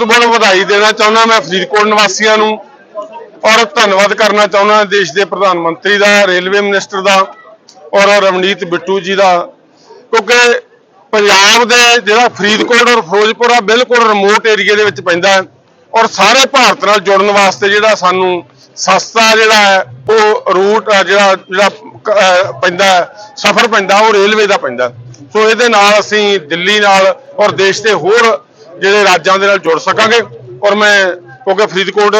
ਬਹੁਤ ਬਹੁਤ ਵਧਾਈ ਦੇਣਾ ਚਾਹੁੰਦਾ ਮੈਂ ਫਰੀਦਕੋਟ ਨਿਵਾਸੀਆਂ ਨੂੰ ਔਰ ਧੰਨਵਾਦ ਕਰਨਾ ਚਾਹੁੰਦਾ ਦੇਸ਼ ਦੇ ਪ੍ਰਧਾਨ ਮੰਤਰੀ ਦਾ, ਰੇਲਵੇ ਮਿਨਿਸਟਰ ਦਾ ਔਰ ਰਵਨੀਤ ਬਿੱਟੂ ਜੀ ਦਾ। ਕਿਉਂਕਿ ਪੰਜਾਬ ਦੇ ਜਿਹੜਾ ਫਰੀਦਕੋਟ ਔਰ ਫਿਰੋਜ਼ਪੁਰ ਆ, ਬਿਲਕੁਲ ਰਿਮੋਟ ਏਰੀਆ ਦੇ ਵਿੱਚ ਪੈਂਦਾ ਹੈ ਔਰ ਸਾਰੇ ਭਾਰਤ ਨਾਲ ਜੁੜਨ ਵਾਸਤੇ ਜਿਹੜਾ ਸਾਨੂੰ ਸਸਤਾ ਜਿਹੜਾ ਹੈ, ਉਹ ਰੂਟ ਜਿਹੜਾ ਜਿਹੜਾ ਪੈਂਦਾ ਸਫ਼ਰ ਪੈਂਦਾ, ਉਹ ਰੇਲਵੇ ਦਾ ਪੈਂਦਾ। ਸੋ ਇਹਦੇ ਨਾਲ ਅਸੀਂ ਦਿੱਲੀ ਨਾਲ ਔਰ ਦੇਸ਼ ਦੇ ਹੋਰ ਜਿਹੜੇ ਰਾਜਾਂ ਦੇ ਨਾਲ ਜੁੜ ਸਕਾਂਗੇ। ਔਰ ਮੈਂ ਕਿਉਂਕਿ ਫਰੀਦਕੋਟ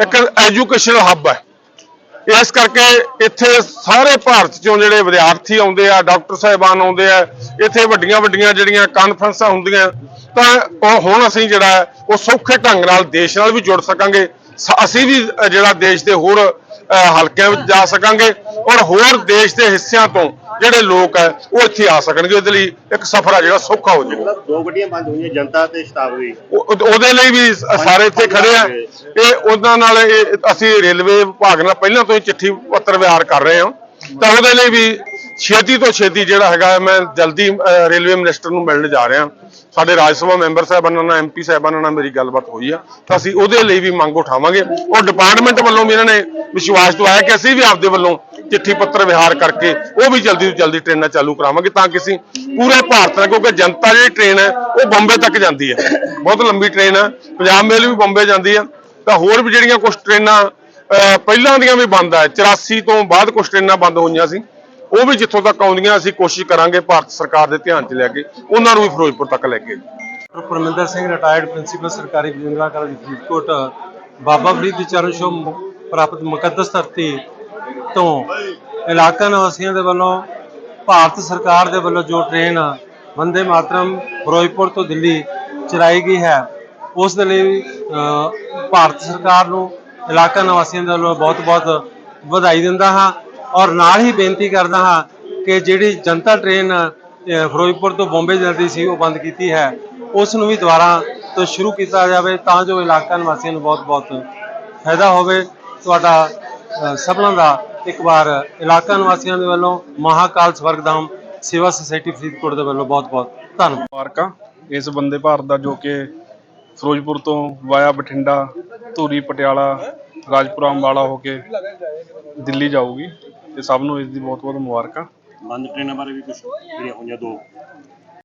ਇੱਕ ਐਜੂਕੇਸ਼ਨ ਹੱਬ ਹੈ। ਇਸ ਕਰਕੇ ਇੱਥੇ ਸਾਰੇ ਭਾਰਤ ਚੋਂ ਜਿਹੜੇ ਵਿਦਿਆਰਥੀ ਆਉਂਦੇ ਆ ਡਾਕਟਰ ਸਾਹਿਬਾਨ ਆਉਂਦੇ ਆ ਇੱਥੇ ਵੱਡੀਆਂ ਵੱਡੀਆਂ ਜਿਹੜੀਆਂ ਕਾਨਫਰੰਸਾਂ ਹੁੰਦੀਆਂ ਤਾਂ ਉਹ ਹੁਣ ਅਸੀਂ ਜਿਹੜਾ ਹੈ, ਉਹ ਸੌਖੇ ਢੰਗ ਨਾਲ ਦੇਸ਼ ਨਾਲ ਵੀ ਜੁੜ ਸਕਾਂਗੇ। ਅਸੀਂ ਵੀ ਜਿਹੜਾ ਦੇਸ਼ ਦੇ ਹੋਰ ਹਲਕਿਆਂ ਵਿੱਚ ਜਾ ਸਕਾਂਗੇ। ਔਰ ਹੋਰ ਦੇਸ਼ ਦੇ ਹਿੱਸਿਆਂ ਤੋਂ ਜਿਹੜੇ ਲੋਕ ਹੈ ਉਹ ਇੱਥੇ ਆ ਸਕਣਗੇ ਉਹਦੇ ਲਈ ਇੱਕ ਸਫ਼ਰ ਆ ਜਿਹੜਾ ਸੌਖਾ ਹੋ ਜਾਊਗਾ। ਦੋ ਗੱਡੀਆਂ ਬੰਦ ਹੋਈਆਂ ਜਨਤਾ ਤੇ ਸ਼ਤਾਬਦੀ ਉਹ- ਉਹ- ਉਹਦੇ ਲਈ ਵੀ ਸਾਰੇ ਇੱਥੇ ਖੜੇ ਆ। ਇਹ ਉਹਨਾਂ ਨਾਲ ਇਹ ਅਸੀਂ ਰੇਲਵੇ ਵਿਭਾਗ ਨਾਲ ਪਹਿਲਾਂ ਤੋਂ ਹੀ ਚਿੱਠੀ ਪੱਤਰ ਵਿਹਾਰ ਕਰ ਰਹੇ ਹਾਂ। ਤਾਂ ਉਹਦੇ ਲਈ ਵੀ ਛੇਤੀ ਤੋਂ ਛੇਤੀ ਜਿਹੜਾ ਹੈਗਾ ਮੈਂ ਜਲਦੀ ਰੇਲਵੇ ਮਿਨਿਸਟਰ ਨੂੰ ਮਿਲਣ ਜਾ ਰਿਹਾ। ਸਾਡੇ ਰਾਜ ਸਭਾ ਮੈਂਬਰ ਸਾਹਿਬਾਨਾਂ ਨਾਲ ਐਮਪੀ ਸਾਹਿਬਾਨਾਂ ਨਾਲ ਮੇਰੀ ਗੱਲਬਾਤ ਹੋਈ ਆ। ਤਾਂ ਅਸੀਂ ਉਹਦੇ ਲਈ ਵੀ ਮੰਗ ਉਠਾਵਾਂਗੇ। ਉਹ ਡਿਪਾਰਟਮੈਂਟ ਵੱਲੋਂ ਵੀ ਇਹਨਾਂ ਨੇ ਵਿਸ਼ਵਾਸ ਦਵਾਇਆ ਕਿ ਅਸੀਂ ਵੀ ਆਪਦੇ ਵੱਲੋਂ ਚਿੱਠੀ ਪੱਤਰ ਵਿਹਾਰ ਕਰਕੇ ਉਹ ਵੀ ਜਲਦੀ ਤੋਂ ਜਲਦੀ ਟ੍ਰੇਨਾਂ ਚਾਲੂ ਕਰਾਵਾਂਗੇ ਤਾਂ ਕਿ ਅਸੀਂ ਪੂਰੇ ਭਾਰਤ ਨਾਲ, ਕਿਉਂਕਿ ਜਨਤਾ ਜਿਹੜੀ ਟ੍ਰੇਨ ਹੈ, ਉਹ ਬੰਬੇ ਤੱਕ ਜਾਂਦੀ ਹੈ। ਬਹੁਤ ਲੰਬੀ ਟ੍ਰੇਨ ਹੈ। ਪੰਜਾਬ ਮੇਲ ਵੀ ਬੰਬੇ ਜਾਂਦੀ ਹੈ। ਤਾਂ ਹੋਰ ਵੀ ਜਿਹੜੀਆਂ ਕੁਝ ਟ੍ਰੇਨਾਂ ਪਹਿਲਾਂ ਦੀਆਂ ਵੀ ਬੰਦ ਆ 84 ਤੋਂ ਬਾਅਦ ਕੁਝ ਟ੍ਰੇਨਾਂ ਬੰਦ ਹੋਈਆਂ ਸੀ। ਉਹ ਵੀ ਜਿੱਥੋਂ ਤੱਕ ਆਉਂਦੀਆਂ, ਅਸੀਂ ਕੋਸ਼ਿਸ਼ ਕਰਾਂਗੇ ਭਾਰਤ ਸਰਕਾਰ ਦੇ ਧਿਆਨ 'ਚ ਲੈ ਕੇ, ਉਹਨਾਂ ਨੂੰ ਵੀ ਫਿਰੋਜ਼ਪੁਰ ਤੱਕ ਲੈ ਕੇ। ਪਰਮਿੰਦਰ ਸਿੰਘ ਰਿਟਾਇਰਡ ਪ੍ਰਿੰਸੀਪਲ ਸਰਕਾਰੀ ਬਜਿੰਦਰਾ ਕਾਲਜ, ਫਰੀਦਕੋਟ, ਬਾਬਾ ਫਰੀਦ ਦੀ ਚਰਨ ਛੋਹ ਪ੍ਰਾਪਤ ਮੁਕੱਦਸ ਧਰਤੀ ਤੋਂ ਇਲਾਕਾ ਨਿਵਾਸੀਆਂ ਦੇ ਵੱਲੋਂ ਭਾਰਤ ਸਰਕਾਰ ਦੇ ਵੱਲੋਂ ਜੋ ਟ੍ਰੇਨ ਵੰਦੇ ਮਾਤਰਮ ਫਿਰੋਜ਼ਪੁਰ ਤੋਂ ਦਿੱਲੀ ਚਲਾਈ ਗਈ ਹੈ, ਉਸ ਦੇ ਲਈ ਭਾਰਤ ਸਰਕਾਰ ਨੂੰ ਇਲਾਕਾ ਨਿਵਾਸੀਆਂ ਦੇ ਵੱਲੋਂ ਬਹੁਤ-ਬਹੁਤ ਵਧਾਈ ਦਿੰਦਾ ਹਾਂ ਔਰ ਨਾਲ ਹੀ ਬੇਨਤੀ ਕਰਦਾ ਹਾਂ ਕਿ ਜਿਹੜੀ ਜਨਤਾ ਟ੍ਰੇਨ ਫਿਰੋਜ਼ਪੁਰ ਤੋਂ ਬੰਬੇ ਜਾਂਦੀ ਸੀ, ਉਹ ਬੰਦ ਕੀਤੀ ਹੈ। ਉਸ ਨੂੰ ਵੀ ਦੁਬਾਰਾ ਤੋਂ ਸ਼ੁਰੂ ਕੀਤਾ ਜਾਵੇ ਤਾਂ ਜੋ ਇਲਾਕਾ ਨਿਵਾਸੀਆਂ ਨੂੰ ਬਹੁਤ-ਬਹੁਤ ਫਾਇਦਾ ਹੋਵੇ। ਤੁਹਾਡਾ ਸਭਨਾਂ ਦਾ ਇੱਕ ਵਾਰ ਇਲਾਕਾ ਨਿਵਾਸੀਆਂ ਦੇ ਵੱਲੋਂ ਮਹਾਕਾਲ ਸਵਰਗਧਾਮ ਸੇਵਾ ਸੁਸਾਇਟੀ ਫਰੀਦਕੋਟ ਦੇ ਵੱਲੋਂ ਬਹੁਤ-ਬਹੁਤ ਧੰਨਵਾਦ। ਮੁਬਾਰਕਾਂ। ਇਸ ਬੰਦੇ ਭਾਰਤ ਦਾ ਜੋ ਕਿ ਫਿਰੋਜ਼ਪੁਰ ਤੋਂ ਵਾਇਆ ਬਠਿੰਡਾ ਧੂਰੀ ਪਟਿਆਲਾ ਰਾਜਪੁਰਾ ਅੰਬਾਲਾ ਹੋ ਕੇ ਦਿੱਲੀ ਜਾਊਗੀ। ਤੇ ਸਭ ਨੂੰ ਇਸ ਦੀ ਬਹੁਤ ਬਹੁਤ ਮੁਬਾਰਕਾਂ। ਬੰਦ ਟ੍ਰੇਨਾਂ ਬਾਰੇ ਵੀ ਕੁਝ ਜਿਹੜੀਆਂ ਹੋਈਆਂ ਦੋ।